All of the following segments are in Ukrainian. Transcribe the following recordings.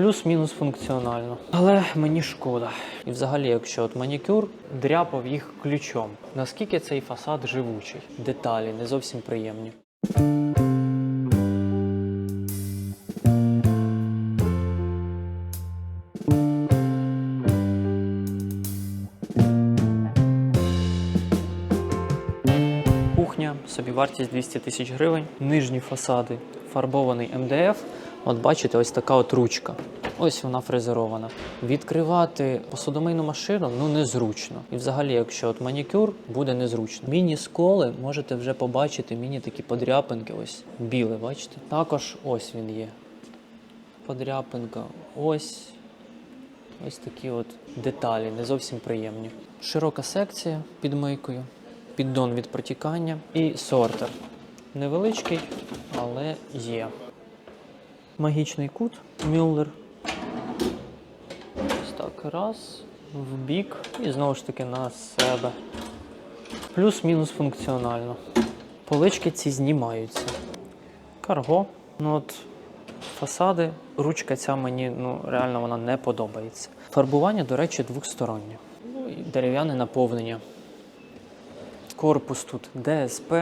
плюс-мінус функціонально. Але мені шкода. І взагалі, якщо от манікюр дряпав їх ключом, наскільки цей фасад живучий? Деталі не зовсім приємні. Кухня, собівартість 200 тисяч гривень, нижні фасади, фарбований МДФ. От бачите, ось така от ручка. Ось вона фрезерована. Відкривати посудомийну машину ну незручно. І взагалі, якщо от манікюр, буде незручно. Міні-сколи можете вже побачити, міні такі подряпинки, ось біле, бачите? Також ось він є. Подряпинка, ось. Ось такі от деталі, не зовсім приємні. Широка секція під мийкою, піддон від протікання і сортер. Невеличкий, але є. Магічний кут Мюллер. Ось так, раз, в бік і знову ж таки на себе. Плюс-мінус функціонально. Полички ці знімаються. Карго. Ну от фасади, ручка ця мені ну, реально вона не подобається. Фарбування, до речі, двостороннє. Ну і дерев'яне наповнення. Корпус тут ДСП.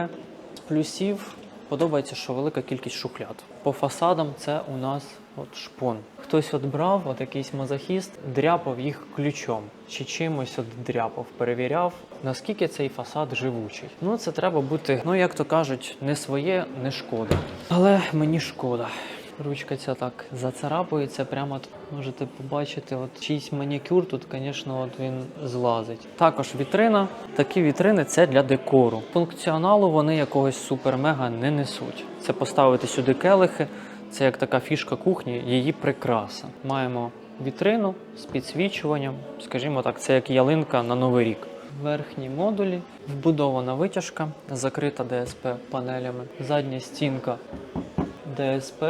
Плюсів подобається, що велика кількість шухляд. По фасадам це у нас от шпон. Хтось от брав, от якийсь мазохіст, дряпав їх ключом чи чимось от дряпав, перевіряв, наскільки цей фасад живучий. Ну це треба бути, ну як то кажуть, не своє, не шкода. Але мені шкода. Ручка ця так зацарапується, прямо от можете побачити, от чийсь манікюр тут, звісно, от він злазить. Також вітрина. Такі вітрини це для декору. Функціоналу вони якогось супер-мега не несуть. Це поставити сюди келихи, це як така фішка кухні, її прикраса. Маємо вітрину з підсвічуванням, скажімо так, це як ялинка на Новий рік. Верхні модулі, вбудована витяжка, закрита ДСП панелями, задня стінка ДСП.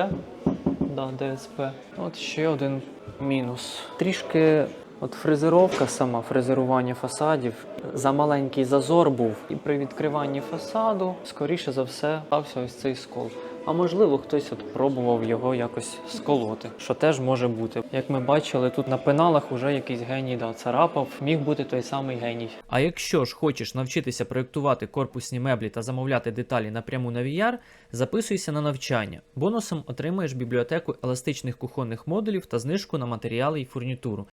Да, ДСП. От ще один мінус. Трішки от фрезеровка сама, фрезерування фасадів. За маленький зазор був. І при відкриванні фасаду, скоріше за все, стався ось цей скол. А можливо, хтось от пробував його якось сколоти, що теж може бути. Як ми бачили, тут на пеналах уже якийсь геній да, царапав, міг бути той самий геній. А якщо ж хочеш навчитися проєктувати корпусні меблі та замовляти деталі напряму на VR, записуйся на навчання. Бонусом отримаєш бібліотеку еластичних кухонних модулів та знижку на матеріали і фурнітуру.